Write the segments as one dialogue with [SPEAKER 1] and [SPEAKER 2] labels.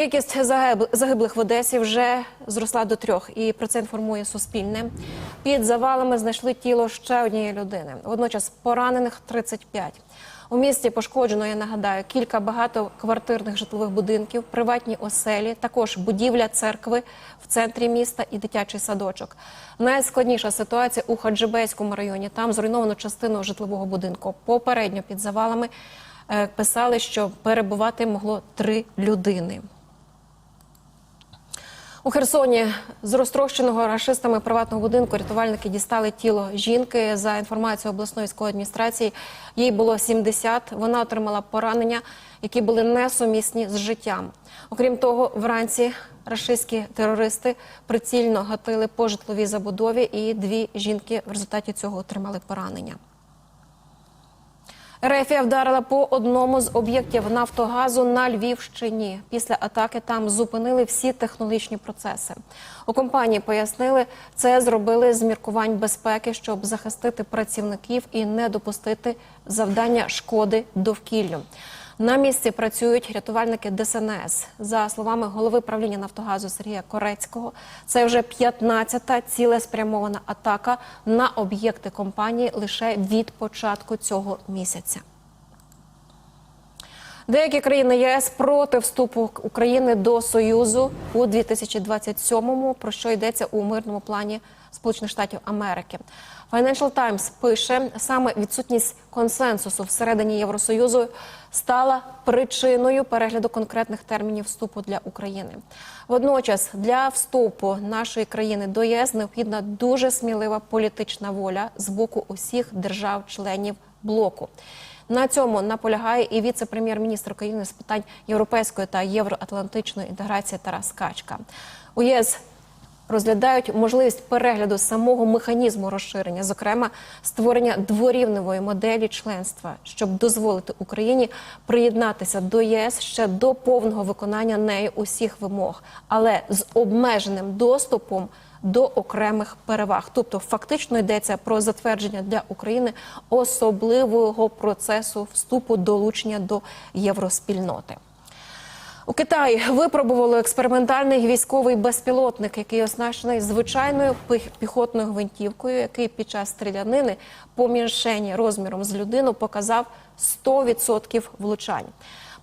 [SPEAKER 1] Кількість загиб- загиблих в Одесі вже зросла до трьох, і про це інформує Суспільне. Під завалами знайшли тіло ще однієї людини. Водночас поранених 35. У місті пошкоджено, я нагадаю, кілька багатоквартирних житлових будинків, приватні оселі, також будівля церкви в центрі міста і дитячий садочок. Найскладніша ситуація у Хаджибейському районі. Там зруйновано частину житлового будинку. Попередньо під завалами е, писали, що перебувати могло три людини. У Херсоні з розтрощеного рашистами приватного будинку рятувальники дістали тіло жінки. За інформацією обласної військової адміністрації, їй було 70. Вона отримала поранення, які були несумісні з життям. Окрім того, вранці рашистські терористи прицільно гатили по житловій забудові, і дві жінки в результаті цього отримали поранення. Рефія вдарила по одному з об'єктів Нафтогазу на Львівщині. Після атаки там зупинили всі технологічні процеси. У компанії пояснили, це зробили з міркувань безпеки, щоб захистити працівників і не допустити завдання шкоди довкіллю. На місці працюють рятувальники ДСНС. За словами голови правління Нафтогазу Сергія Корецького, це вже 15-та цілеспрямована атака на об'єкти компанії лише від початку цього місяця. Деякі країни ЄС проти вступу України до Союзу у 2027-му, про що йдеться у мирному плані Сполучених Штатів Америки. Financial Times пише, саме відсутність консенсусу всередині Євросоюзу стала причиною перегляду конкретних термінів вступу для України. Водночас для вступу нашої країни до ЄС необхідна дуже смілива політична воля з боку усіх держав-членів блоку. На цьому наполягає і віце-прем'єр-міністр України з питань європейської та євроатлантичної інтеграції Тарас Качка. У ЄС розглядають можливість перегляду самого механізму розширення, зокрема створення дворівневої моделі членства, щоб дозволити Україні приєднатися до ЄС ще до повного виконання нею усіх вимог, але з обмеженим доступом до окремих переваг. Тобто, фактично йдеться про затвердження для України особливого процесу вступу долучення до євроспільноти. У Китаї випробували експериментальний військовий безпілотник, який оснащений звичайною піх- піхотною гвинтівкою, який під час стрілянини по мішені розміром з людину показав 100% влучань.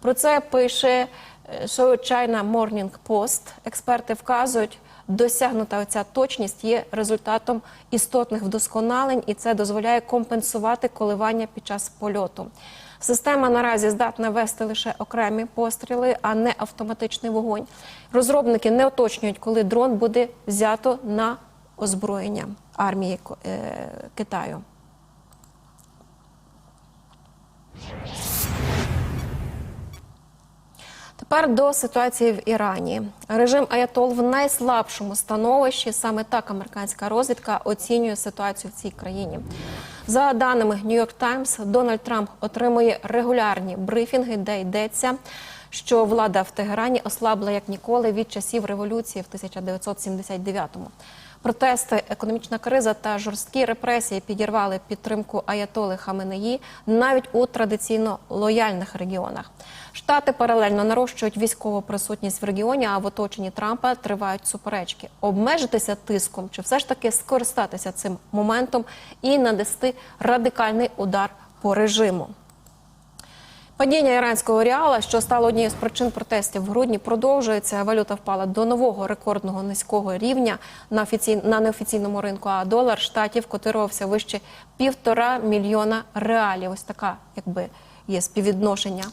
[SPEAKER 1] Про це пише е, China Morning Post. Експерти вказують, досягнута оця точність є результатом істотних вдосконалень, і це дозволяє компенсувати коливання під час польоту. Система наразі здатна вести лише окремі постріли, а не автоматичний вогонь. Розробники не уточнюють, коли дрон буде взято на озброєння армії е, Китаю. Тепер до ситуації в Ірані. Режим Аятол в найслабшому становищі. Саме так американська розвідка оцінює ситуацію в цій країні. За даними New York Times, Дональд Трамп отримує регулярні брифінги, де йдеться, що влада в Тегерані ослабла як ніколи від часів революції в 1979-му. Протести, економічна криза та жорсткі репресії підірвали підтримку Аятоли Хаменеї навіть у традиційно лояльних регіонах. Штати паралельно нарощують військову присутність в регіоні, а в оточенні Трампа тривають суперечки. Обмежитися тиском чи все ж таки скористатися цим моментом і нанести радикальний удар по режиму. Падіння іранського реала, що стало однією з причин протестів в грудні, продовжується. Валюта впала до нового рекордного низького рівня на офіцій... на неофіційному ринку. А долар штатів котирувався вище півтора мільйона реалів. Ось така, якби є співвідношення.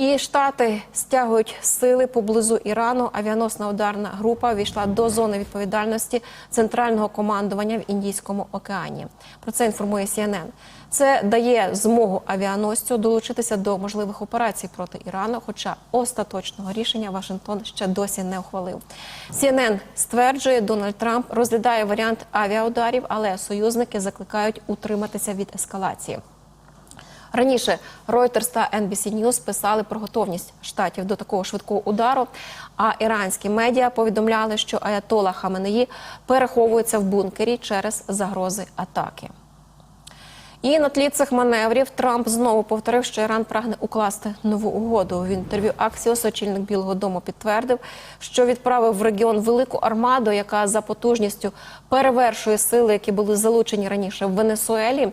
[SPEAKER 1] І штати стягують сили поблизу Ірану. Авіаносна ударна група війшла до зони відповідальності центрального командування в Індійському океані. Про це інформує CNN. Це дає змогу авіаносцю долучитися до можливих операцій проти Ірану, хоча остаточного рішення Вашингтон ще досі не ухвалив. CNN стверджує, Дональд Трамп розглядає варіант авіаударів, але союзники закликають утриматися від ескалації. Раніше Reuters та NBC News писали про готовність штатів до такого швидкого удару. А іранські медіа повідомляли, що Аятола Хаменеї переховується в бункері через загрози атаки. І на тлі цих маневрів Трамп знову повторив, що Іран прагне укласти нову угоду. В інтерв'ю Аксіос очільник Білого Дому підтвердив, що відправив в регіон велику армаду, яка за потужністю перевершує сили, які були залучені раніше в Венесуелі.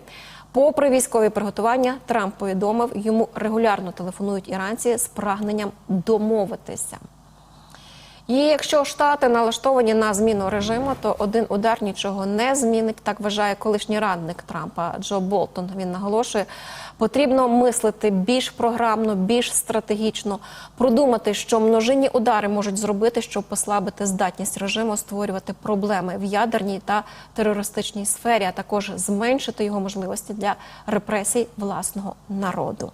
[SPEAKER 1] Попри військові приготування, Трамп повідомив, йому регулярно телефонують іранці з прагненням домовитися. І якщо штати налаштовані на зміну режиму, то один удар нічого не змінить. Так вважає колишній радник Трампа Джо Болтон. Він наголошує, потрібно мислити більш програмно, більш стратегічно, продумати, що множинні удари можуть зробити, щоб послабити здатність режиму створювати проблеми в ядерній та терористичній сфері, а також зменшити його можливості для репресій власного народу.